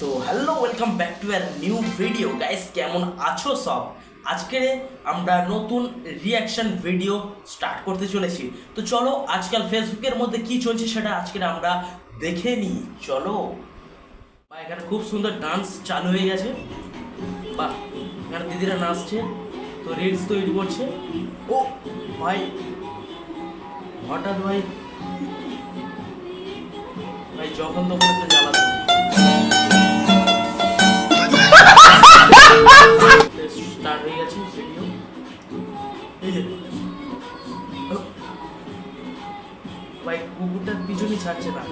তো hello welcome back to our new video guys কেমন আছো সব? আজকে আমরা নতুন রিয়াকশন ভিডিও স্টার্ট করতে চলেছি। তো চলো, আজকাল ফেসবুকের মধ্যে কি চলছে সেটা আজকে আমরা দেখে নিই। চলো। বা, এখানে খুব সুন্দর ডান্স চালু হয়ে গেছে। বা, এখানে দিদিরা নাচছে। তো রিলস তৈরি করছে। ও, ভাই। হঠাৎ ভাই। ভাই, যখন তখন একটা ভাই কুকুরটার পিছনই ছাড়ছে না।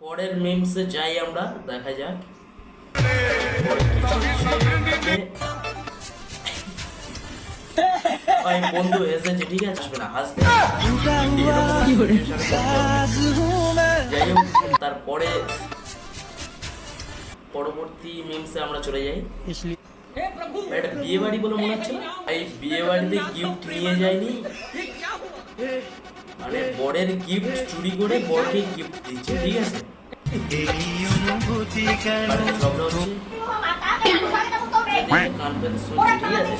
পরের মেমসে যাই আমরা দেখা যাক। ভাই বন্ধু এসেছে ঠিক আছে? আসবে না হাসবে যাই হোক তারপরে পরবর্তী মেমসে আমরা চলে যাই। এটা বিয়ে বাড়ি বলে মনে হচ্ছে এই বিয়ে বাড়িতে গিফট নিয়ে যায়নি? মানে বরের গিফট চুরি করে বরকে গিফট দিচ্ছে ঠিক আছে? ঠিক আছে?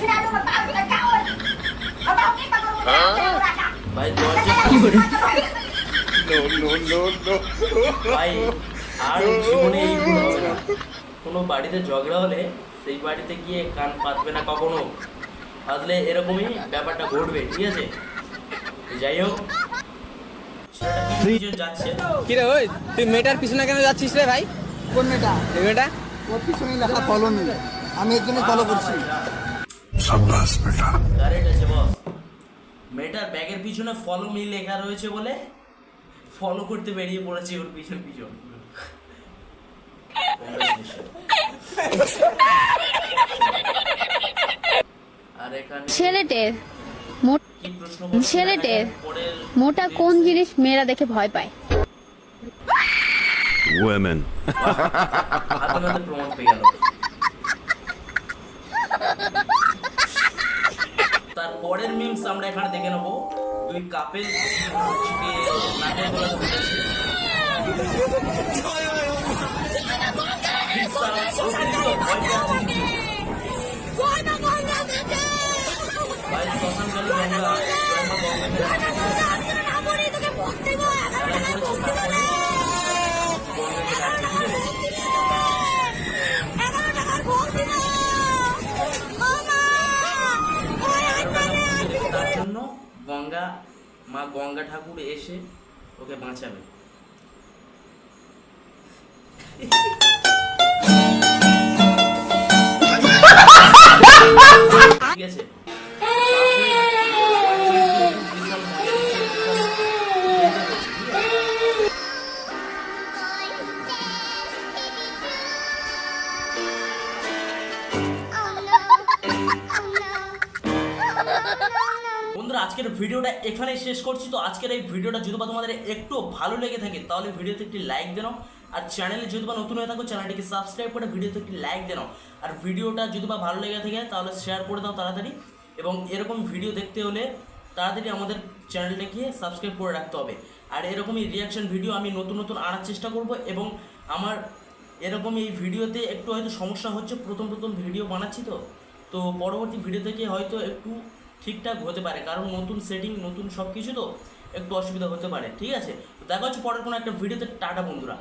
ভাই দরজা কি করে ভাই আর জীবনে এই না। কোনো বাড়িতে ঝগড়া হলে সেই বাড়িতে গিয়ে কান পাতবে না কখনো। এরকমই ব্যাপারটা ঘটবে ঠিক আছে? যাই হোক। মেয়েটার পিছনে কেন ভাই? মেয়েটা? ফলো আমি ফলো করছি। আছে মেয়েটার ব্যাগের পিছনে লেখা রয়েছে বলে ফলো করতে বেরিয়ে পড়েছে ওর পিছন পিছন ছেলেটের ছেলেটের মোটা কোন জিনিস মেয়েরা দেখে ভয় পায়? Women. তার পরের মিমস আমরা এখানে দেখে নেব। দুই কাপেল নাকের গঙ্গা মা গঙ্গা ঠাকুর এসে ওকে বাঁচাবে। বন্ধুরা, আজকের ভিডিওটা এখানেই শেষ করছি। তো আজকের এই ভিডিওটা যদি বা তোমাদের একটু ভালো লেগে থাকে, তাহলে ভিডিওতে একটি লাইক দেনো। আর চ্যানেলে যদি বা নতুন হয়ে থাকো চ্যানেলটিকে সাবস্ক্রাইব করে ভিডিওতে একটি লাইক দেনো। আর ভিডিওটা যদি বা ভালো লেগে থাকে, তাহলে শেয়ার করে দাও তাড়াতাড়ি। এবং এরকম ভিডিও দেখতে হলে তাড়াতাড়ি আমাদের চ্যানেলটাকে সাবস্ক্রাইব করে রাখতে হবে। আর এরকমই রিয়াকশন ভিডিও আমি নতুন নতুন আনার চেষ্টা করব এবং আমার এরকম এই ভিডিওতে একটু হয়তো সমস্যা হচ্ছে, প্রথম প্রথম ভিডিও বানাচ্ছি তো। তো পরবর্তী ভিডিও থেকে হয়তো একটু ঠিকঠাক হতে পারে, কারণ নতুন সেটিং নতুন সব কিছু তো একটু অসুবিধা হতে পারে, ঠিক আছে? দেখা হচ্ছে পরের কোনো একটা ভিডিওতে টাটা বন্ধুরা।